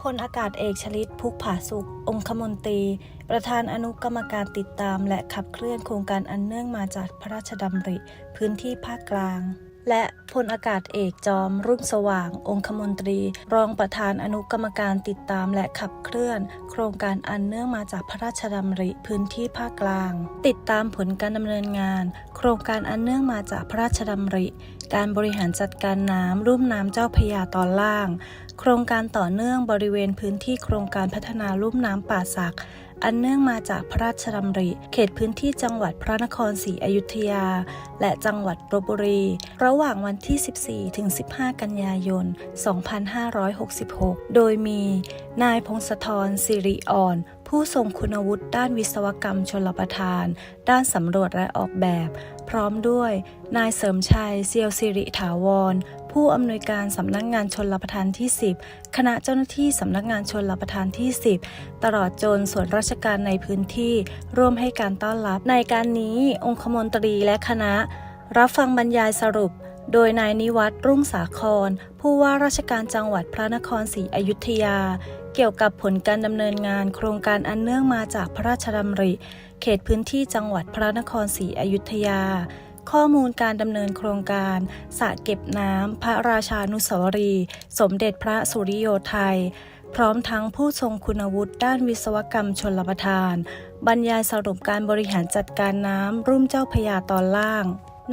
พลอากาศเอกชลิตพุกผาสุข องคมนตรี ประธานอนุกรรมการติดตาม และขับเคลื่อนโครงการอันเนื่องมาจากพระราชดำริ พื้นที่ภาคกลาง และพลอากาศเอกจอม รุ่งสว่าง องคมนตรี รองประธานอนุกรรมการติดตามและขับเคลื่อน โครงการอันเนื่องมาจากพระราชดำริพื้นที่ภาคกลาง ติดตามผลการดำเนินงาน โครงการอันเนื่องมาจากพระราชดำริ การบริหารจัดการน้ำรุ่มน้ำเจ้าพยาตอนล่าง โครงการต่อเนื่องบริเวณพื้นที่โครงการพัฒนาลุ่มน้ำป่าสัก อันเนื่องมาจากพระราชดำริ เขตพื้นที่จังหวัดพระนครศรีอยุธยา และจังหวัดลบบุรี ระหว่างวันที่ 14 ถึง 15 กันยายน 2566 โดยมีนายพงศธรสิริอ่อน ผู้ทรงคุณวุฒิด้านวิศวกรรมชลประทาน ด้านสำรวจและออกแบบ พร้อมด้วย นายเสริมชัยเซียวสิริถาวร ผู้อำนวยการสำนักงานชนรับประทานที่ 10 คณะเจ้าหน้าที่สำนักงานชนรับประทานที่ 10 ตลอดจนส่วนราชการในพื้นที่ ร่วมให้การต้อนรับในการนี้องคมนตรีและคณะ รับฟังบรรยายสรุปโดยนายนิวัตรรุ่งสาคร ผู้ว่าราชการจังหวัดพระนครศรีอยุธยา เกี่ยวกับผลการดำเนินงานโครงการอันเนื่องมาจากพระราชดำริ เขตพื้นที่จังหวัดพระนครศรีอยุธยา ข้อมูลการดำเนินโครงการสระเก็บน้ำพระราชานุสาวรี สมเด็จพระสุริโยไทย พร้อมทั้งผู้ทรงคุณวุฒิด้านวิศวกรรมชลประทาน บรรยายสรุปการบริหารจัดการน้ำรุ่มเจ้าพยาตอนล่าง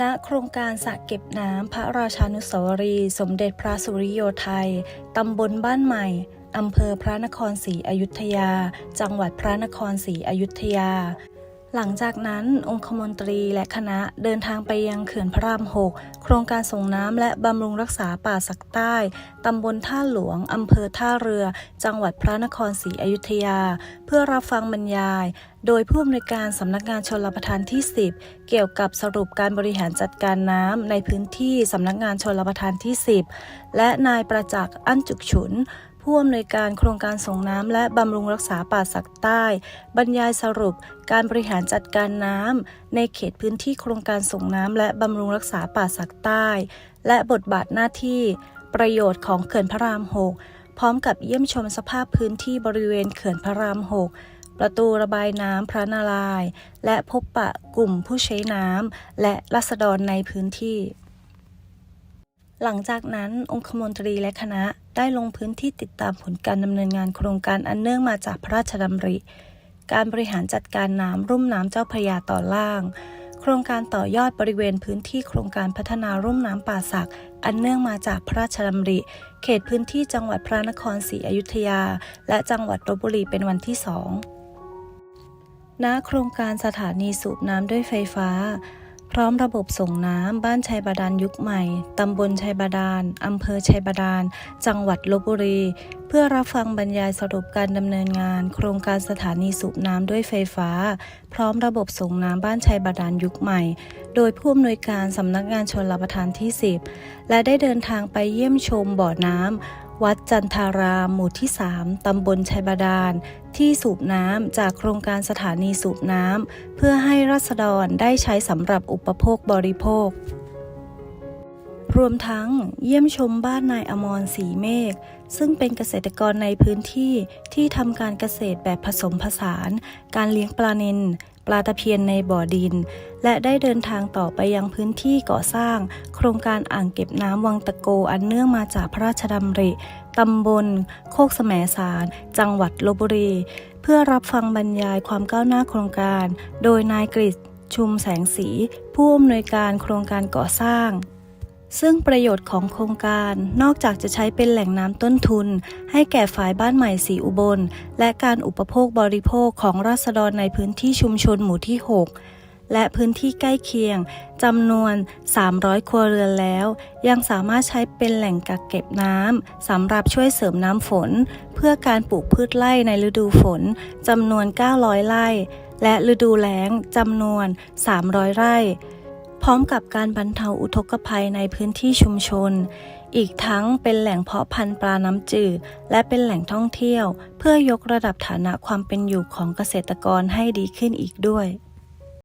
ณโครงการสระเก็บน้ำพระราชานุสาวรี สมเด็จพระสุริโยไทย ตำบลบ้านใหม่ อำเภอพระนครศรีอยุธยา จังหวัดพระนครศรีอยุธยา หลังจากนั้นองคมนตรีและคณะเดินทางไปยังเขื่อนพระรามหกโครงการส่งน้ำและบำรุงรักษาป่าสักใต้ตำบลท่าหลวงอำเภอท่าเรือ จังหวัดพระนครศรีอยุธยา เพื่อรับฟังบรรยาย โดยผู้อำนวยการสำนักงานชลประทานที่ 10 เกี่ยวกับสรุปการบริหารจัดการน้ำในพื้นที่สำนักงานชลประทานที่ 10 และนายประจักษ์อั้นจุกฉุน ผู้อำนวยการโครงการส่งน้ำและบำรุงรักษาป่าสักใต้ บรรยายสรุปการบริหารจัดการน้ำในเขตพื้นที่โครงการส่งน้ำและบำรุงรักษาป่าสักใต้ และบทบาทหน้าที่ ประโยชน์ของเขื่อนพระราม 6 พร้อมกับเยี่ยมชมสภาพพื้นที่บริเวณเขื่อนพระราม 6 ประตูระบายน้ำพระนารายณ์และพบปะกลุ่มผู้ใช้น้ำและรัษฎรในพื้นที่ หลังจากนั้นองคมนตรีและคณะได้ลงพื้นที่ติดตามผลการดำเนินงานโครงการอันเนื่องมาจากพระราชดำริ การบริหารจัดการน้ำรุ่มน้ำเจ้าพระยาต่อล่าง โครงการต่อยอดบริเวณพื้นที่โครงการพัฒนารุ่มน้ำป่าสัก อันเนื่องมาจากพระราชดำริ เขตพื้นที่จังหวัดพระนครศรีอยุธยา และจังหวัดลบบุรีเป็นวันที่สองณโครงการสถานีสูบน้ำด้วยไฟฟ้า พร้อมระบบส่งน้ำบ้านชัยบาดาลยุคใหม่ ตำบลชัยบาดาลอำเภอชัยบาดาล จังหวัดลบบุรี เพื่อรับฟังบรรยายสรุปการดำเนินงาน โครงการสถานีสูบน้ำด้วยไฟฟ้า พร้อมระบบส่งน้ำบ้านชัยบาดาลยุคใหม่ โดยผู้อำนวยการสำนักงานชนรับประทานที่ 10 และได้เดินทางไปเยี่ยมชมบ่อน้ำ วัดจันทารามหมู่ที่ 3 ตำบลชัยบาดาล ที่สูบน้ำจากโครงการสถานีสูบน้ำ เพื่อให้รัษฎรได้ใช้สำหรับอุปโภคบริโภค รวมทั้งเยี่ยมชมบ้านนายอมรศรีเมฆ ซึ่งเป็นเกษตรกรในพื้นที่ที่ทำการเกษตรแบบผสมผสาน การเลี้ยงปลานิล ปลาตะเพียนในบ่อดิน และได้เดินทางต่อไปยังพื้นที่ก่อสร้าง โครงการอ่างเก็บน้ำวังตะโกอันเนื่องมาจากพระราชดำริตำบล โคกแสมสาร จังหวัดลบบุรี เพื่อรับฟังบรรยายความก้าวหน้าโครงการ โดยนายกฤษชุมแสงสี ผู้อำนวยการโครงการก่อสร้าง ซึ่งประโยชน์ของโครงการนอกจากจะใช้เป็นแหล่งน้ำต้นทุน ให้แก่ฝ่ายบ้านใหม่สีอุบล และการอุปโภคบริโภคของราษฎรในพื้นที่ชุมชนหมู่ที่ 6 และพื้นที่ใกล้เคียงจำนวน 300 ครัวเรือนแล้ว ยังสามารถใช้เป็นแหล่งกักเก็บน้ำสำหรับช่วยเสริมน้ำฝน เพื่อการปลูกพืชไร่ในฤดูฝนจำนวน 900 ไร่ และฤดูแล้งจำนวน 300 ไร่ พร้อมกับการบรรเทาอุทกภัยในพื้นที่ชุมชน อีกทั้งเป็นแหล่งเพาะพันธุ์ปลาน้ำจืด และเป็นแหล่งท่องเที่ยว เพื่อยกระดับฐานะความเป็นอยู่ของเกษตรกรให้ดีขึ้นอีกด้วย